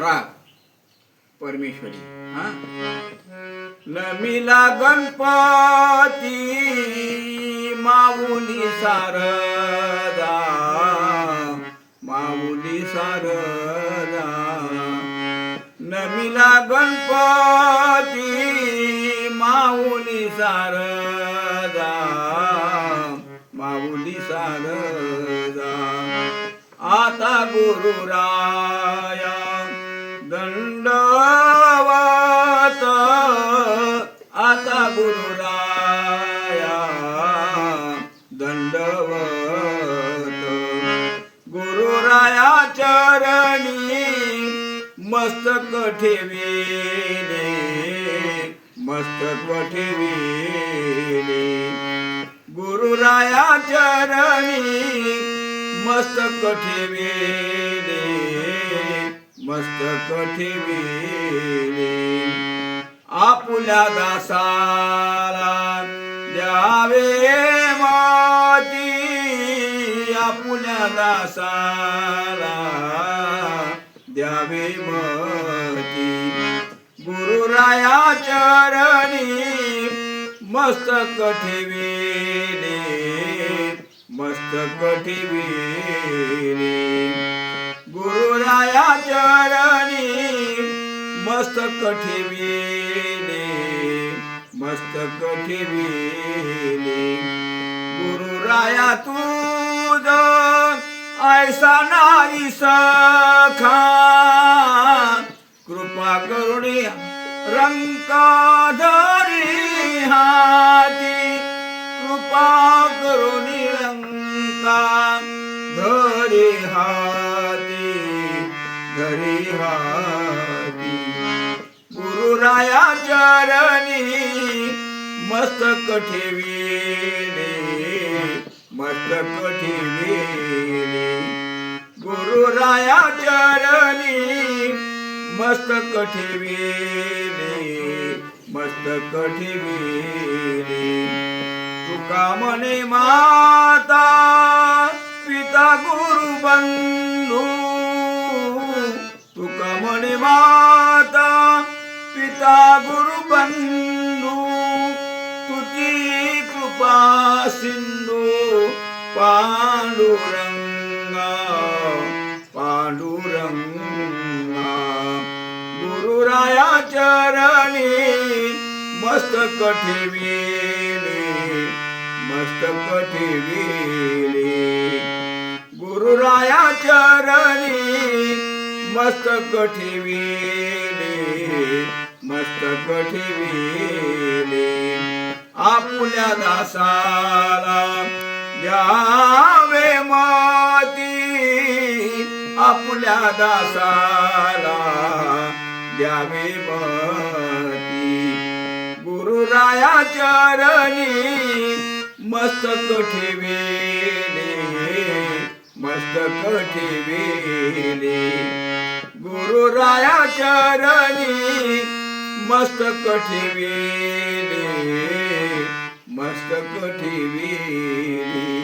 राग. परमेश्वरी. हा? नमिला गणपती माऊली सारदा माऊली सारदा नमिला गणपती माऊली सारदा माऊली सारदा आता गुरुराया गुरुराया दंडवत. गुरुराया चरणी मस्तक ठेविले मस्तक ठेविले गुरुराया चरणी मस्तक ठेविले मस्तक ठेविले आपुल्या दासाला द्यावे माती. आपुल्या दासाला द्यावे मती. गुरुराया चरणी मस्तक ठेविले मस्तक ठेविले गुरुराया चरणी मस्तक ठेवी मस्तक ठेविले. गुरुराया तुझ ऐसा नाही सखा. कृपा करुणी रंकाधरी हाती. कृपा करुणी रंका धरी हाती. धरी हाती. गुरुराया चरणी मस्तक ठेविले मस्तक ठेविले गुरुराया चरणी मस्तक ठेविले मस्तक ठेविले तुका म्हणे माता पिता गुरु बंधू. तुका म्हणे माता पिता गुरु बंधू. तुझी कृपा सिंधू पांडुरंगा पांडुरंगा गुरुराया चरणी मस्तक ठेविले मस्तक ठेविले गुरुराया चरणी मस्तक ठेविले मस्तक ठेविले आपल्या दासाला द्यावे माती. आपल्या दासाला द्यावे माती. गुरुराया चरणी मस्तक ठेवेले मस्तक ठेवेले. गुरुराया चरणी मस्तक ठेवेले. मस्तक ठेविले